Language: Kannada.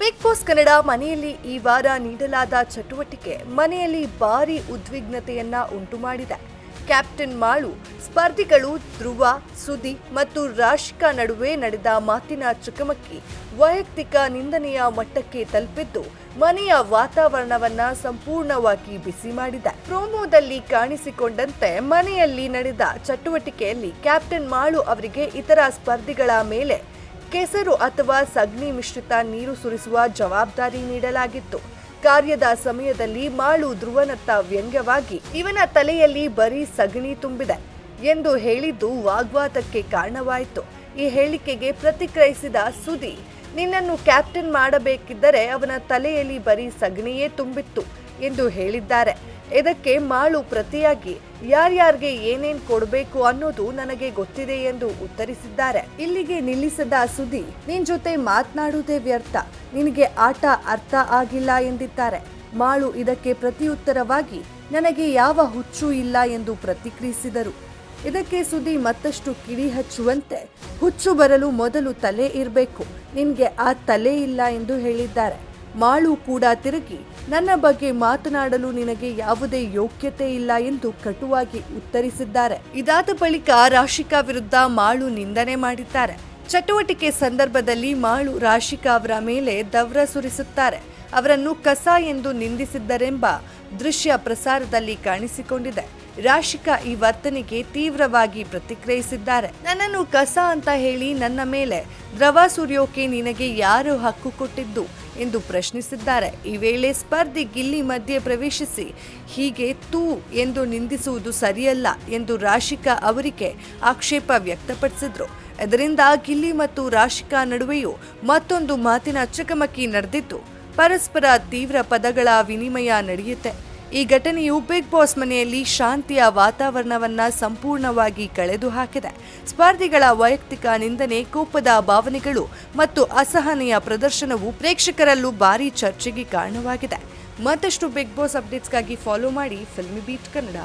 ಬಿಗ್ ಬಾಸ್ ಕನ್ನಡ ಮನೆಯಲ್ಲಿ ಈ ವಾರ ನೀಡಲಾದ ಚಟುವಟಿಕೆ ಮನೆಯಲ್ಲಿ ಭಾರಿ ಉದ್ವಿಗ್ನತೆಯನ್ನ ಉಂಟು ಮಾಡಿದೆ ಕ್ಯಾಪ್ಟನ್ ಮಾಳು, ಸ್ಪರ್ಧಿಗಳು ಧ್ರುವ ಸುದಿ ಮತ್ತು ರಾಶಿಕಾ ನಡುವೆ ನಡೆದ ಮಾತಿನ ಚಕಮಕಿ ವೈಯಕ್ತಿಕ ನಿಂದನೆಯ ಮಟ್ಟಕ್ಕೆ ತಲುಪಿದ್ದು, ಮನೆಯ ವಾತಾವರಣವನ್ನ ಸಂಪೂರ್ಣವಾಗಿ ಬಿಸಿ ಮಾಡಿದೆ. ಪ್ರೋಮೋದಲ್ಲಿ ಕಾಣಿಸಿಕೊಂಡಂತೆ ಮನೆಯಲ್ಲಿ ನಡೆದ ಚಟುವಟಿಕೆಯಲ್ಲಿ ಕ್ಯಾಪ್ಟನ್ ಮಾಳು ಅವರಿಗೆ ಇತರ ಸ್ಪರ್ಧಿಗಳ ಮೇಲೆ ಕೆಸರು ಅಥವಾ ಸಗ್ನಿ ಮಿಶ್ರಿತ ನೀರು ಸುರಿಸುವ ಜವಾಬ್ದಾರಿ ನೀಡಲಾಗಿತ್ತು. ಕಾರ್ಯದ ಸಮಯದಲ್ಲಿ ಮಾಳು ಧ್ರುವನತ್ತ ವ್ಯಂಗ್ಯವಾಗಿ, ಇವನ ತಲೆಯಲ್ಲಿ ಬರೀ ಸಗಣಿ ತುಂಬಿದೆ ಎಂದು ಹೇಳಿದ್ದು ವಾಗ್ವಾದಕ್ಕೆ ಕಾರಣವಾಯಿತು. ಈ ಹೇಳಿಕೆಗೆ ಪ್ರತಿಕ್ರಿಯಿಸಿದ ಸುದಿ ನಿನ್ನನ್ನು ಕ್ಯಾಪ್ಟನ್ ಮಾಡಬೇಕಿದ್ದರೆ ಅವನ ತಲೆಯಲ್ಲಿ ಬರೀ ಸಗಣಿಯೇ ತುಂಬಿತ್ತು. ಎಂದು ಹೇಳಿದ್ದಾರೆ. ಇದಕ್ಕೆ ಮಾಳು ಪ್ರತಿಯಾಗಿ ಯಾರ್ಯಾರಿಗೆ ಏನೇನ್ ಕೊಡಬೇಕು ಅನ್ನೋದು ನನಗೆ ಗೊತ್ತಿದೆ ಎಂದು ಉತ್ತರಿಸಿದ್ದಾರೆ. ಇಲ್ಲಿಗೆ ನಿಲ್ಲಿಸದ ಸುದ್ದಿ ನಿನ್ ಜೊತೆ ಮಾತನಾಡುವುದೇ ವ್ಯರ್ಥ. ನಿನಗೆ ಆಟ ಅರ್ಥ ಆಗಿಲ್ಲ ಎಂದಿದ್ದಾರೆ. ಮಾಳು ಇದಕ್ಕೆ ಪ್ರತಿಯುತ್ತರವಾಗಿ, ನನಗೆ ಯಾವ ಹುಚ್ಚು ಇಲ್ಲ ಎಂದು ಪ್ರತಿಕ್ರಿಯಿಸಿದರು. ಇದಕ್ಕೆ ಸುದ್ದಿ ಮತ್ತಷ್ಟು ಕಿಡಿ ಹಚ್ಚುವಂತೆ, ಹುಚ್ಚು ಬರಲು ಮೊದಲು ತಲೆ ಇರಬೇಕು. ನಿನ್ಗೆ ಆ ತಲೆ ಇಲ್ಲ ಎಂದು ಹೇಳಿದ್ದಾರೆ. ಮಾಳು ಕೂಡ ತಿರುಗಿ, ನನ್ನ ಬಗ್ಗೆ ಮಾತನಾಡಲು ನಿನಗೆ ಯಾವುದೇ ಯೋಗ್ಯತೆ ಇಲ್ಲ ಎಂದು ಕಟುವಾಗಿ ಉತ್ತರಿಸಿದ್ದಾರೆ. ಇದಾದ ಬಳಿಕ ರಾಶಿಕಾ ವಿರುದ್ಧ ಮಾಳು ನಿಂದನೆ ಮಾಡಿದ್ದಾರೆ. ಚಟುವಟಿಕೆ ಸಂದರ್ಭದಲ್ಲಿ ಮಾಳು ರಾಶಿಕಾ ಅವರ ಮೇಲೆ ದವ್ರ ಸುರಿಸುತ್ತಾರೆ. ಅವರನ್ನು ಕಸ ಎಂದು ನಿಂದಿಸಿದ್ದರೆಂಬ ದೃಶ್ಯ ಪ್ರಸಾರದಲ್ಲಿ ಕಾಣಿಸಿಕೊಂಡಿದೆ. ರಾಶಿಕಾ ಈ ವರ್ತನೆಗೆ ತೀವ್ರವಾಗಿ ಪ್ರತಿಕ್ರಿಯಿಸಿದ್ದಾರೆ. ನನ್ನನ್ನು ಕಸ ಅಂತ ಹೇಳಿ ನನ್ನ ಮೇಲೆ ದ್ರವ ಸುರಿಯೋಕೆ ನಿನಗೆ ಯಾರು ಹಕ್ಕು ಕೊಟ್ಟಿದ್ದು ಎಂದು ಪ್ರಶ್ನಿಸಿದ್ದಾರೆ. ಈ ವೇಳೆ ಸ್ಪರ್ಧಿ ಗಿಲ್ಲಿ ಮಧ್ಯೆ ಪ್ರವೇಶಿಸಿ, ಹೀಗೆ ತೂ ಎಂದು ನಿಂದಿಸುವುದು ಸರಿಯಲ್ಲ ಎಂದು ರಾಶಿಕಾ ಅವರಿಗೆ ಆಕ್ಷೇಪ ವ್ಯಕ್ತಪಡಿಸಿದ್ರು. ಇದರಿಂದ ಗಿಲ್ಲಿ ಮತ್ತು ರಾಶಿಕಾ ನಡುವೆಯೂ ಮತ್ತೊಂದು ಮಾತಿನ ಚಕಮಕಿ ನಡೆದಿದ್ದು, ಪರಸ್ಪರ ತೀವ್ರ ಪದಗಳ ವಿನಿಮಯ ನಡೆಯುತ್ತೆ. ಈ ಘಟನೆಯು ಬಿಗ್ ಬಾಸ್ ಮನೆಯಲ್ಲಿ ಶಾಂತಿಯ ವಾತಾವರಣವನ್ನ ಸಂಪೂರ್ಣವಾಗಿ ಕಳೆದು ಹಾಕಿದೆ ಸ್ಪರ್ಧಿಗಳ ವೈಯಕ್ತಿಕ ನಿಂದನೆ, ಕೋಪದ ಭಾವನೆಗಳು ಮತ್ತು ಅಸಹನೆಯ ಪ್ರದರ್ಶನವು ಪ್ರೇಕ್ಷಕರಲ್ಲೂ ಭಾರೀ ಚರ್ಚೆಗೆ ಕಾರಣವಾಗಿದೆ. ಮತ್ತಷ್ಟು ಬಿಗ್ ಬಾಸ್ ಅಪ್ಡೇಟ್ಸ್ಗಾಗಿ ಫಾಲೋ ಮಾಡಿ ಫಿಲ್ಮಿ ಬೀಟ್ ಕನ್ನಡ.